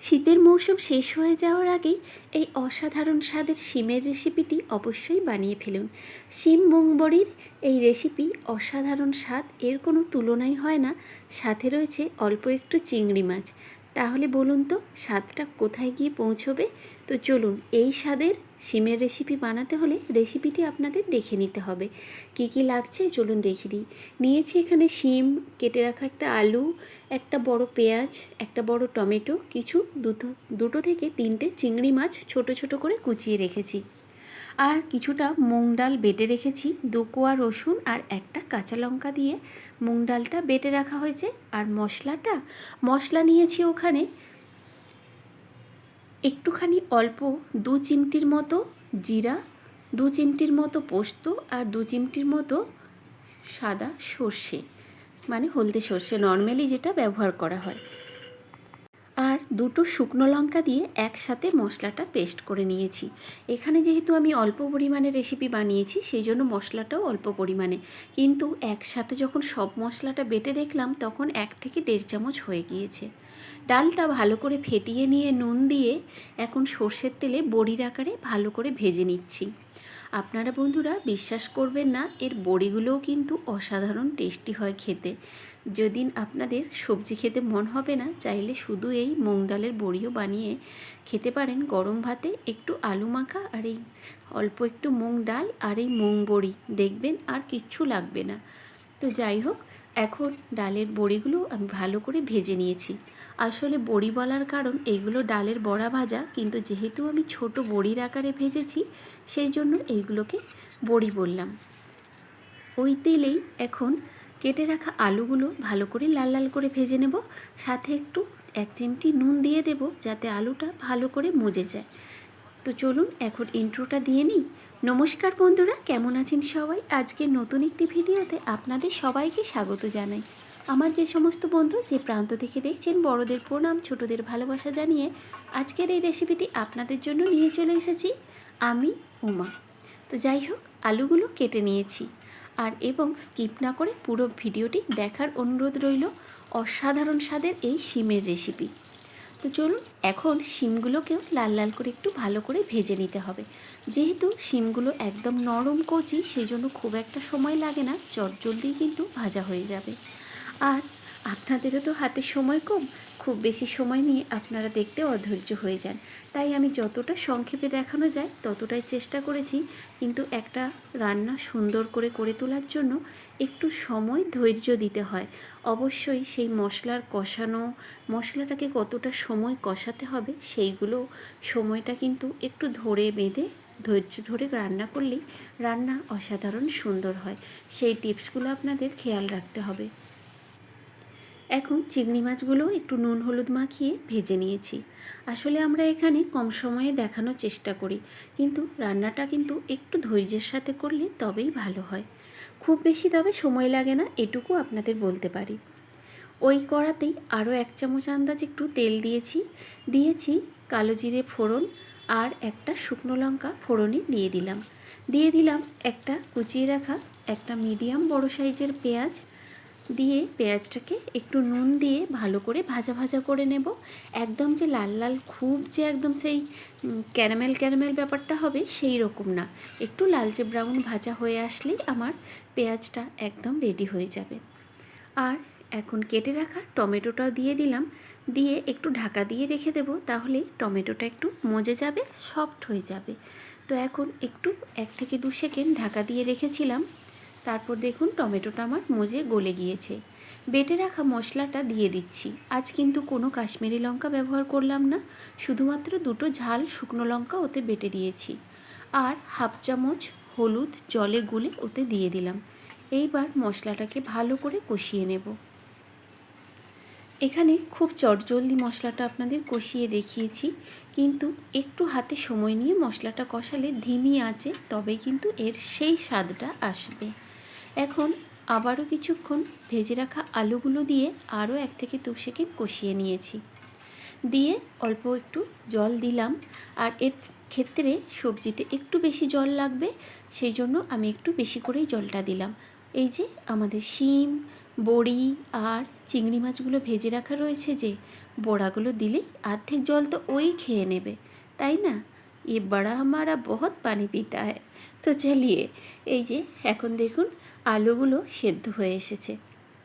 শীতের মৌসুম শেষ হয়ে যাওয়ার আগেই এই অসাধারণ স্বাদের শিমের রেসিপিটি অবশ্যই বানিয়ে ফেলুন। শিম মুংবড়ির এই রেসিপি অসাধারণ স্বাদ এর কোনো তুলনাই হয় না, সাথে রয়েছে অল্প একটু চিংড়ি মাছ। তাহলে বলুন তো, স্বাদটা কোথায় গিয়ে পৌঁছবে? তো চলুন, এই স্বাদের সিমের রেসিপি বানাতে হলে রেসিপিটি আপনাদের দেখে নিতে হবে। কি কি লাগছে চলুন দেখে দিই নিয়েছি এখানে শিম, কেটে রাখা একটা আলু, একটা বড় পেঁয়াজ, একটা বড় টমেটো, কিছু দুটো দুটো থেকে তিনটে চিংড়ি মাছ ছোট ছোট করে কুচিয়ে রেখেছি। আর কিছুটা মুগ ডাল বেটে রেখেছি, দু কোয়া রসুন আর একটা কাঁচা লঙ্কা দিয়ে। মুগ ডালটা বেটে রাখা হয়েছে আর মশলাটা, মশলা নিয়েছি ওখানে একটুখানি অল্প দু চিমটির মতো জিরা, দু চিমটির মতো পোস্ত আর দু চিমটির মতো সাদা সর্ষে। মানে হলদে সর্ষে, নর্মালি যেটা ব্যবহার করা হয়। আর দুটো শুকনো লঙ্কা দিয়ে একসাথে মশলাটা পেস্ট করে নিয়েছি। এখানে যেহেতু আমি অল্প পরিমাণে রেসিপি বানিয়েছি, সেই জন্য মশলাটাও অল্প পরিমাণে। কিন্তু একসাথে যখন সব মশলাটা বেটে দেখলাম, তখন এক থেকে দেড় চামচ হয়ে গিয়েছে। ডালটা ভালো করে ফেটিয়ে নিয়ে নুন দিয়ে এখন সর্ষের তেলে বড়ির আকারে ভালো করে ভেজে নিচ্ছি। আপনারা বন্ধুরা বিশ্বাস করবেন না, এর বড়িগুলোও কিন্তু অসাধারণ টেস্টি হয় খেতে। যেদিন আপনাদের সবজি খেতে মন হবে না, চাইলে শুধু এই মুগ ডালের বড়িও বানিয়ে খেতে পারেন। গরম ভাতে একটু আলু মাখা আর এই অল্প একটু মুগ ডাল আর এই মুগ বড়ি দেখবেন আর কিচ্ছু লাগবে না। তো যাই হোক, এখন ডালের বড়িগুলো আমি ভালো করে ভেজে নিয়েছি। আসলে বড়ি বলার কারণ এইগুলো ডালের বড়া ভাজা, কিন্তু যেহেতু আমি ছোট বড়ির আকারে ভেজেছি, সেই জন্য এইগুলোকে বড়ি বললাম। ওই তেলেই এখন কেটে রাখা আলুগুলো ভালো করে লাল লাল করে ভেজে নেব। সাথে একটু এক চিমটি নুন দিয়ে দেব যাতে আলুটা ভালো করে মজে যায়। তো চলুন এখন ইন্ট্রোটা দিয়ে নিই। নমস্কার বন্ধুরা, কেমন আছেন সবাই? আজকে নতুন একটি ভিডিওতে আপনাদের সবাইকে স্বাগত জানাই। আমার যে সমস্ত বন্ধু, যে প্রান্ত থেকে দেখছেন, বড়দের প্রণাম, ছোটদের ভালোবাসা জানিয়ে আজকের এই রেসিপিটি আপনাদের জন্য নিয়ে চলে এসেছি। আমি উমা। তো যাই হোক, আলুগুলো কেটে নিয়েছি। আর এবং স্কিপ না করে পুরো ভিডিওটি দেখার অনুরোধ রইল অসাধারণ স্বাদের এই শিমের রেসিপি। তো চলুন, এখন শিমগুলোকেও লাল লাল করে একটু ভালো করে ভেজে নিতে হবে। যেহেতু শিমগুলো একদম নরম কচি, সেই জন্য খুব একটা সময় লাগে না, চটজলদি কিন্তু ভাজা হয়ে যাবে। আর আপনাদেরও তো হাতে সময় কম খুব বেশি সময় নিয়ে আপনারা দেখতে অধৈর্য হয়ে যান। তাই আমি যতটা সংক্ষেপে দেখানো যায় ততটাই চেষ্টা করেছি, কিন্তু একটা রান্না সুন্দর করে করে তোলার জন্য একটু সময় ধৈর্য দিতে হয়। অবশ্যই সেই মশলার কষানো, মশলাটাকে কতটা সময় কষাতে হবে সেইগুলো সময়টা কিন্তু একটু ধরে বেঁধে, ধৈর্য ধরে রান্না করলেই রান্না অসাধারণ সুন্দর হয়। সেই টিপসগুলো আপনাদের খেয়াল রাখতে হবে। এখন চিংড়ি মাছগুলো একটু নুন হলুদ মাখিয়ে ভেজে নিয়েছি। আসলে আমরা এখানে কম সময়ে দেখানোর চেষ্টা করি, কিন্তু রান্নাটা কিন্তু একটু ধৈর্যের সাথে করলে তবেই ভালো হয়। খুব বেশি তবে সময় লাগে না, এটুকু আপনাদের বলতে পারি। ওই কড়াতেই আরও এক চামচ আন্দাজ একটু তেল দিয়েছি দিয়েছি কালো জিরে ফোড়ন আর একটা শুকনো লঙ্কা ফোড়নে দিয়ে দিলাম। দিয়ে দিলাম একটা কুচিয়ে রাখা একটা মিডিয়াম বড় সাইজের পেঁয়াজ দিয়ে পেঁয়াজটাকে একটু নুন দিয়ে ভালো করে ভাজা ভাজা করে নেব। একদম যে লাল লাল খুব যে একদম সেই ক্যারামেল ক্যারামেল ব্যাপারটা হবে সেই রকম না। একটু লালচে ব্রাউন ভাজা হয়ে আসলেই আমার পেঁয়াজটা একদম রেডি হয়ে যাবে। আর এখন কেটে রাখা টমেটোটাও দিয়ে দিলাম। দিয়ে একটু ঢাকা দিয়ে রেখে দেবো তাহলে টমেটোটা একটু মজে যাবে সফট হয়ে যাবে। তো এখন একটু এক থেকে দু সেকেন্ড ঢাকা দিয়ে রেখেছিলাম। তারপর দেখুন টমেটোটা আমার মজে গলে গিয়েছে। বেটে রাখা মশলাটা দিয়ে দিচ্ছি। আজ কিন্তু কোনো কাশ্মীরি লঙ্কা ব্যবহার করলাম না। শুধুমাত্র দুটো ঝাল শুকনো লঙ্কা ওতে বেটে দিয়েছি। আর হাফ চামচ হলুদ জলে গুলে ওতে দিয়ে দিলাম। এইবার মশলাটাকে ভালো করে কষিয়ে নেব। এখানে খুব চটজলদি মশলাটা আপনাদের কষিয়ে দেখিয়েছি। কিন্তু একটু হাতে সময় নিয়ে মশলাটা কষালে ধিমি আছে, তবে কিন্তু এর সেই স্বাদটা আসবে। এখন আবারও কিছুক্ষণ ভেজে রাখা আলুগুলো দিয়ে আরও এক থেকে দু সেকেন্ড কষিয়ে নিয়েছি। দিয়ে অল্প একটু জল দিলাম আর এর ক্ষেত্রে সবজিতে একটু বেশি জল লাগবে, সেই জন্য আমি একটু বেশি করেই জলটা দিলাম। এই যে আমাদের শিম, বড়ি আর চিংড়ি মাছগুলো ভেজে রাখা রয়েছে যে, বড়াগুলো দিলেই আর্ধেক জল তো ওই খেয়ে নেবে, তাই না? এ বড়া আমারা বহুত পানি পিতা হ্যাঁ তো চালিয়ে, এই যে এখন দেখুন আলুগুলো সেদ্ধ হয়ে এসেছে।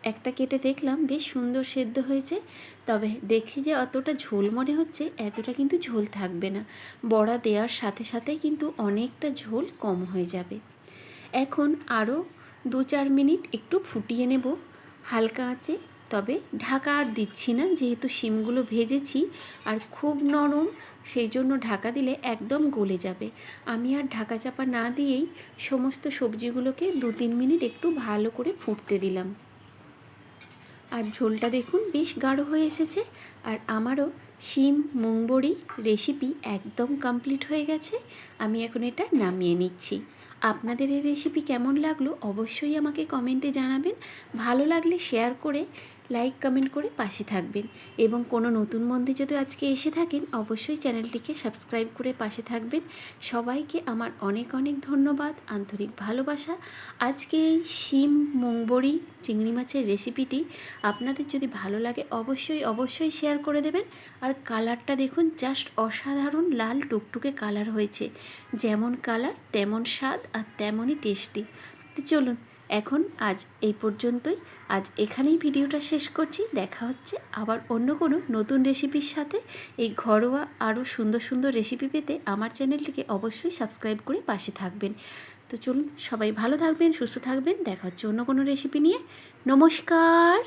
একটা কেটে দেখলাম বেশ সুন্দর সেদ্ধ হয়েছে, তবে দেখি যে অতটা ঝোল মনে হচ্ছে এতটা কিন্তু ঝোল থাকবে না। বড়া দেওয়ার সাথে সাথে কিন্তু অনেকটা ঝোল কম হয়ে যাবে। এখন আরও দু চার মিনিট একটু ফুটিয়ে নেব। হালকা আঁচে তবে ঢাকা আর দিচ্ছি না, যেহেতু শিমগুলো ভেজেছি আর খুব নরম, সেই জন্য ঢাকা দিলে একদম গলে যাবে। আমি আর ঢাকা চাপা না দিয়েই সমস্ত সবজিগুলোকে দু তিন মিনিট একটু ভালো করে ফুটতে দিলাম। আর ঝোলটা দেখুন বেশ গাঢ় হয়ে এসেছে, আর আমারও শিম, মুংবড়ি রেসিপি একদম কমপ্লিট হয়ে গেছে। আমি এখন এটা নামিয়ে নিচ্ছি। আপনাদের এই রেসিপি কেমন লাগল অবশ্যই আমাকে কমেন্টে জানাবেন। ভালো লাগলে শেয়ার করে লাইক, কমেন্ট করে পাশে থাকবেন। এবং কোনো নতুন বন্ধু যদি আজকে এসে থাকেন, অবশ্যই চ্যানেলটিকে সাবস্ক্রাইব করে পাশে থাকবেন। সবাইকে আমার অনেক অনেক ধন্যবাদ। আন্তরিক ভালোবাসা। আজকে এই শিম, মুংবড়ি, চিংড়ি মাছের রেসিপিটি আপনাদের যদি ভালো লাগে, অবশ্যই অবশ্যই শেয়ার করে দেবেন। আর কালারটা দেখুন, জাস্ট অসাধারণ লাল টুকটুকে কালার হয়েছে। যেমন কালার, তেমন স্বাদ আর তেমনই টেস্টি। তো চলুন এখন আজ এই পর্যন্তই। আজ এখানেই ভিডিওটা শেষ করছি। দেখা হচ্ছে আবার অন্য কোনো নতুন রেসিপির সাথে। এই ঘরোয়া আরও সুন্দর সুন্দর রেসিপি পেতে আমার চ্যানেলটিকে অবশ্যই সাবস্ক্রাইব করে পাশে থাকবেন। তো চলুন সবাই ভালো থাকবেন, সুস্থ থাকবেন। দেখা হচ্ছে অন্য কোনো রেসিপি নিয়ে। নমস্কার!